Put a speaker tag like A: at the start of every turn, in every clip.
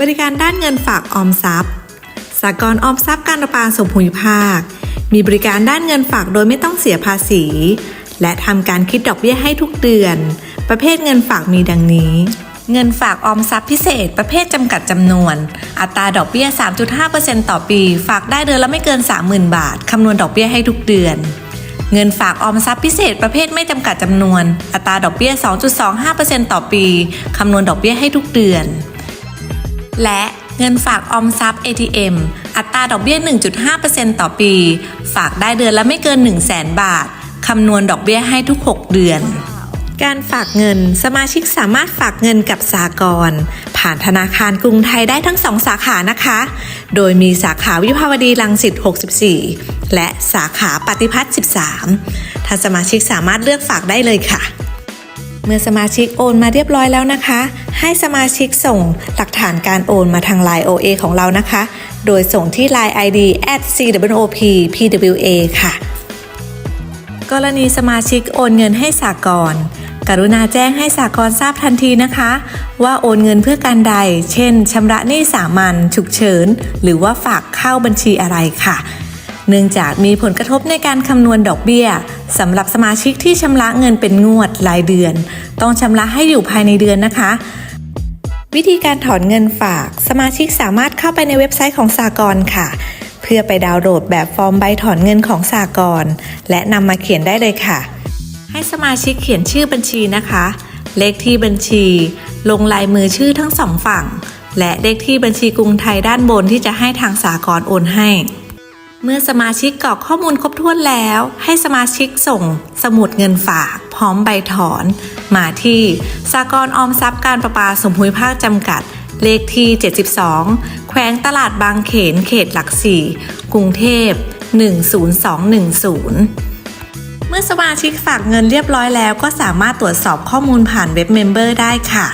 A: บริการด้านเงินฝากออมทรัพย์สากลออมทรัพย์การประปาส่วนภูมิภาค มีบริการด้านเงินฝากโดยไม่ต้องเสียภาษี และทำการคิดดอกเบี้ยให้ทุกเดือน ประเภทเงินฝากมีดังนี้ เงินฝากออมทรัพย์พิเศษ ประเภทจำกัดจำนวน อัตราดอกเบี้ย 3.5%ต่อปี ฝากได้เดือนละไม่เกิน 30,000 บาทคำนวณดอกเบี้ยให้ทุกเดือนเงินฝากออมทรัพย์พิเศษประเภทไม่จำกัดจำนวน อัตราดอกเบี้ย 2.25%ต่อปี คำนวณดอกเบี้ยให้ทุกเดือน และเงินฝากออมทรัพย์ ATM อัตราดอกเบี้ย 1.5%ต่อปี ฝากได้เดือนละไม่เกิน 1 0 0 0 0 0บาท คำนวณดอกเบี้ยให้ทุก 6 เดือน การฝากเงิน สมาชิกสามารถฝากเงินกับสากลผ่านธนาคารกรุงไทยได้ทั้ง2สาขานะคะ โดยมีสาขาวิภาวดีรังสิต 64 และสาขาปฏิพัฒน์ 13ท่าสมาชิกสามารถเลือกฝากได้เลยค่ะ เมื่อสมาชิกโอนมาเรียบร้อยแล้วนะคะ ให้สมาชิกส่งหลักฐานการโอนมาทาง Line OA ของเรานะคะ โดยส่งที่ Line ID @CWOP PWA ค่ะ กรณีสมาชิกโอนเงินให้สากลกรุณาแจ้งให้สากลทราบทันทีนะคะ ว่าโอนเงินเพื่อการใด เช่นชำระหนี้สามัญฉุกเฉิน หรือว่าฝากเข้าบัญชีอะไรค่ะ เนื่องจากมีผลกระทบในการคำนวณดอกเบี้ย สำหรับสมาชิกที่ชำระเงินเป็นงวดรายเดือน ต้องชำระให้อยู่ภายในเดือนนะคะ วิธีการถอนเงินฝาก สมาชิกสามารถเข้าไปในเว็บไซต์ของสากลค่ะ เพื่อไปดาวน์โหลดแบบฟอร์มใบถอนเงินของสากลและนำมาเขียนได้เลยค่ะ ให้สมาชิกเขียนชื่อบัญชีนะคะ เลขที่บัญชี ลงลายมือชื่อทั้งสองฝั่ง และเลขที่บัญชีกรุงไทยด้านบนที่จะให้ทางสากลโอนให้ เมื่อสมาชิกกรอกข้อมูลครบถ้วนแล้ว ให้สมาชิกส่งสมุดเงินฝากพร้อมใบถอน มาที่สากลออมทรัพย์การประปาสมภูมิภาคจำกัด เลขที่ 72 แขวงตลาดบางเขนเขตหลักสี่กรุงเทพ 10210 เมื่อสมาชิกฝากเงินเรียบร้อยแล้ว ก็สามารถตรวจสอบข้อมูลผ่านเว็บเมมเบอร์ได้ค่ะ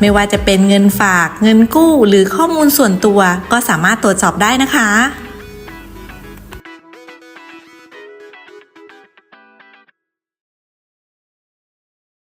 A: ไม่ว่าจะเป็นเงินฝาก เงินกู้ หรือข้อมูลส่วนตัวก็สามารถตรวจสอบได้นะคะ